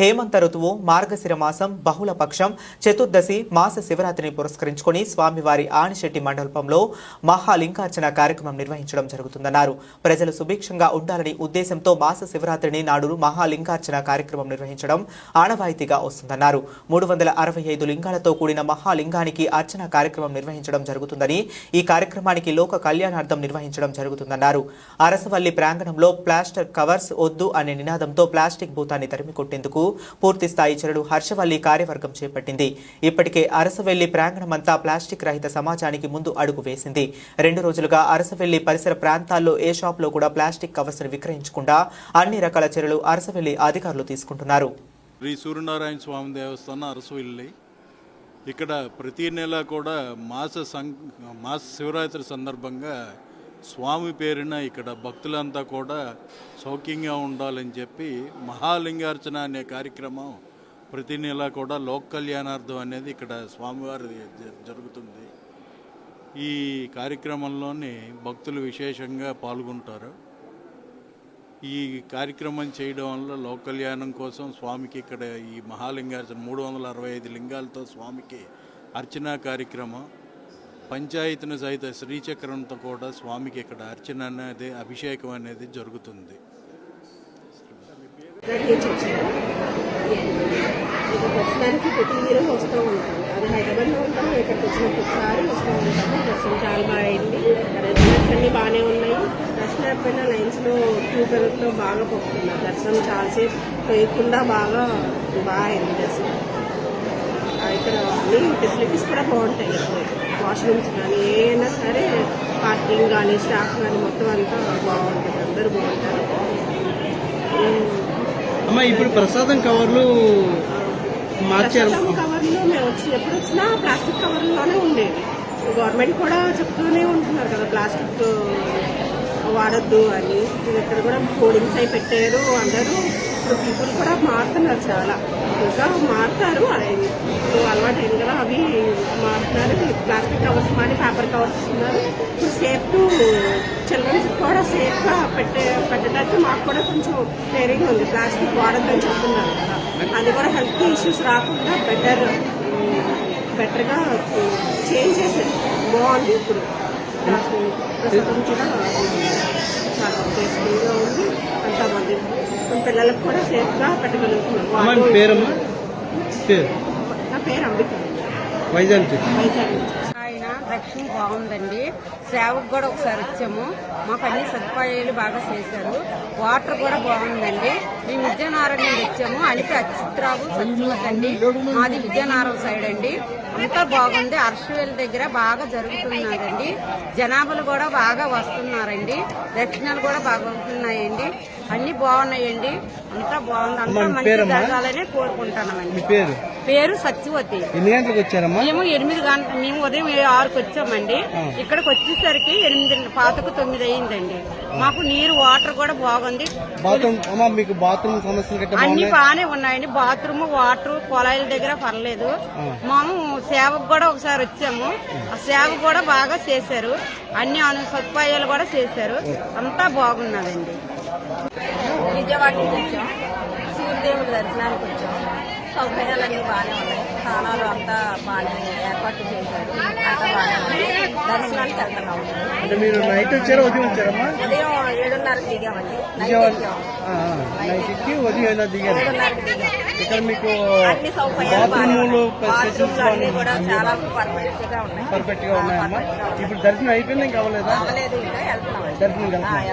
హేమంత ఋతువు మార్గశిర మాసం బహుళ పక్షం చతుర్దశి మాస శివరాత్రిని పురస్కరించుకొని స్వామివారి ఆనిశెట్టి మండపంలో మహాలింగార్చన కార్యక్రమం నిర్వహించడం జరుగుతుందన్నారు. ప్రజలు సుభిక్షంగా ఉండాలని ఉద్దేశంతో మాస శివరాత్రిని నాడు మహాలింగార్చన కార్యక్రమం నిర్వహించడం ఆనవాయితీగా వస్తుందన్నారు. మూడు వందల అరవై ఐదు లింగాలతో కూడిన మహాలింగానికి అర్చన కార్యక్రమం నిర్వహించడం జరుగుతుందని ఈ కార్యక్రమానికి లోక కళ్యాణార్థం నిర్వహించడం జరుగుతుందన్నారు. అరసవల్లి ప్రాంగణంలో ప్లాస్టర్ కవర్స్ వద్దు అనే నినాదంతో ప్లాస్టిక్ భూతాన్ని తరిమికొ కొట్టేందుకు పూర్తి స్థాయి చర్యలు హర్షవల్లి కార్యవర్గం చేపట్టింది. ఇప్పటికే అరసవెల్లి ప్రాంగణమంతా ప్లాస్టిక్ రహిత సమాజానికి ముందు అడుగు వేసింది. రెండు రోజులుగా అరసవెల్లి పరిసర ప్రాంతాల్లో ఏ షాప్లో కూడా ప్లాస్టిక్ కవర్స్ విక్రయించకుండా అన్ని రకాల చర్యలు అరసవెల్లి అధికారులు తీసుకుంటున్నారు. శ్రీ సూర్యనారాయణ స్వామి దేవస్థానం అరసవెల్లి. ఇక్కడ ప్రతి నెల కూడా మాస సం మాస శివరాత్రి సందర్భంగా స్వామి పేరున ఇక్కడ భక్తులంతా కూడా సౌఖ్యంగా ఉండాలని చెప్పి మహాలింగార్చన అనే కార్యక్రమం ప్రతి నెల కూడా లోక్ కళ్యాణార్థం అనేది ఇక్కడ స్వామివారి జ- జరుగుతుంది. ఈ కార్యక్రమంలోని భక్తులు విశేషంగా పాల్గొంటారు. ఈ కార్యక్రమం చేయడం వల్ల లోక కళ్యాణం కోసం స్వామికి ఇక్కడ ఈ మహాలింగార్చన మూడు వందల అరవై ఐదు లింగాలతో స్వామికి అర్చనా కార్యక్రమం పంచాయతీని సహిత శ్రీచక్రంతో కూడా స్వామికి ఇక్కడ అర్చన అనేది అభిషేకం అనేది జరుగుతుంది. నుంచి వచ్చాను ఇక్కడ దర్శనానికి ప్రతి వస్తూ ఉంటాం అది హైదరాబాద్లో ఉంటాం ఇక్కడికి వచ్చినప్పుడు ఒకసారి వస్తూ ఉంటాము దర్శనం చాలా బాగా అయింది రెస్టారెంట్స్ అన్నీ బాగానే ఉన్నాయి దర్శనం అయిపోయిన లైన్స్లో క్యూ పెరుగుతో బాగా పోతున్నారు దర్శనం చాలాసేపు పోయకుండా బాగా బాగా అయింది. దర్శనం. ఇక్కడ అన్ని ఫెసిలిటీస్ కూడా బాగుంటాయి. వాష్రూమ్స్ కానీ ఏమైనా సరే పార్కింగ్ కానీ స్టాఫ్ కానీ మొత్తం అంతా బాగుంటుంది. అందరూ బాగుంటారు. అమ్మ ఇప్పుడు ప్రసాదం కవర్లు మార్చారు. కవర్లు మేము వచ్చి ఎప్పుడు వచ్చినా ప్లాస్టిక్ కవర్లోనే ఉండేవి. గవర్నమెంట్ కూడా చెప్తూనే ఉంటున్నారు కదా ప్లాస్టిక్ వాడొద్దు అని. ఇక్కడ కూడా కోడింగ్స్ అయి పెట్టారు అందరూ. ఇప్పుడు పీపుల్ కూడా మారుతున్నారు చాలా. ఇంకా మారుతారు ఇప్పుడు అలవాటు అయింది కదా అవి మారుతున్నారు. ప్లాస్టిక్ కవర్స్ మాని పేపర్ కవర్స్ ఇస్తున్నారు. ఇప్పుడు సేఫ్ టు చిల్డ్రన్స్ కూడా సేఫ్గా పెట్టే పెట్టడానికి మాకు కూడా కొంచెం ట్రైనింగ్ ఉంది. ప్లాస్టిక్ వాడొద్దని చెప్తున్నారు కదా. అది కూడా హెల్త్ ఇష్యూస్ రాకుండా బెటర్ బెటర్గా చేంజ్ చేసేది. బాగుంది ఇప్పుడు. నాకు ప్రస్తుతం కూడా చాలా టేస్టీగా ఉంది. పిల్లలకు కూడా సేఫ్గా పెట్టగలుగుతున్నాం. పేరమ్మా? పేరు? నా పేరు అంబిక. వైజాగ్. నుంచి. వైజాగ్. నుంచి ఆయన దక్షిణ బాగుందండి. సేవకు కూడా ఒకసారి వచ్చాము. మాకు అన్ని సదుపాయాలు బాగా చేశారు. వాటర్ కూడా బాగుందండి. మేము విజయనగరం నుండి వచ్చాము. అలిపి అచిత్రావు సంచులకండి మాది విజయనగరం సైడ్ అండి. అంతా బాగుంది. అర్షవేల్ దగ్గర బాగా జరుగుతున్నదండి. జనాభాలు కూడా బాగా వస్తున్నారండి. దక్షిణాలు కూడా బాగా వస్తున్నాయండి. అన్నీ బాగున్నాయండి. అంతా బాగుంది. అంతా మంచి? జరగాలని కోరుకుంటున్నామండి. మీ పేరు? పేరు సత్యవతి. ఎన్ని గంటలకు వచ్చారమ్మా? మేము ఎనిమిది గంటల మేము ఉదయం ఆరుకి వచ్చామండి. ఇక్కడికి వచ్చేసరికి ఎనిమిది పాతకు తొమ్మిది అయ్యిందండి. మాకు నీరు వాటర్ కూడా బాగుంది. మీకు బాత్రూమ్ సమస్యలు అన్ని బాగానే ఉన్నాయండి. బాత్రూమ్ వాటర్ కుళాయిల దగ్గర పర్లేదు. మేము సేవకు కూడా ఒకసారి వచ్చాము. ఆ సేవ కూడా బాగా చేశారు. అన్ని అను సదుపాయాలు కూడా చేశారు. అంతా బాగున్నదండి. విజయవాడ నుంచి వచ్చాం సూర్యదేవుడి దర్శనానికి వచ్చాం. సౌకర్యాలన్నీ బాగానే ఉన్నాయి. స్నానాలు అంతా బాగానే ఏర్పాటు చేశారు. అంతా బాగానే ఉంది. దర్శనానికి వెళ్తున్నాం. అంటే మీరు నైట్ వచ్చారా ఉదయం వచ్చారమ్మా? ఉదయం ఏడున్నరకు దిగామండి నైట్ ఎక్కాం. ఉదయం దిగారు. ఏడున్నరకు దిగాం. ఇక్కడ మీకు అన్ని సౌకర్యాలు బాత్రూములు అన్ని కూడా చాలా పర్ఫెక్ట్గా ఉన్నాయి. పర్ఫెక్ట్గా ఉన్నాయమ్మా. ఇప్పుడు దర్శనం అయిపోయింది ఇంకా అవ్వలేదా? అవ్వలేదు ఇంకా వెళ్తున్నాం దర్శనం వెళ్తున్నాం.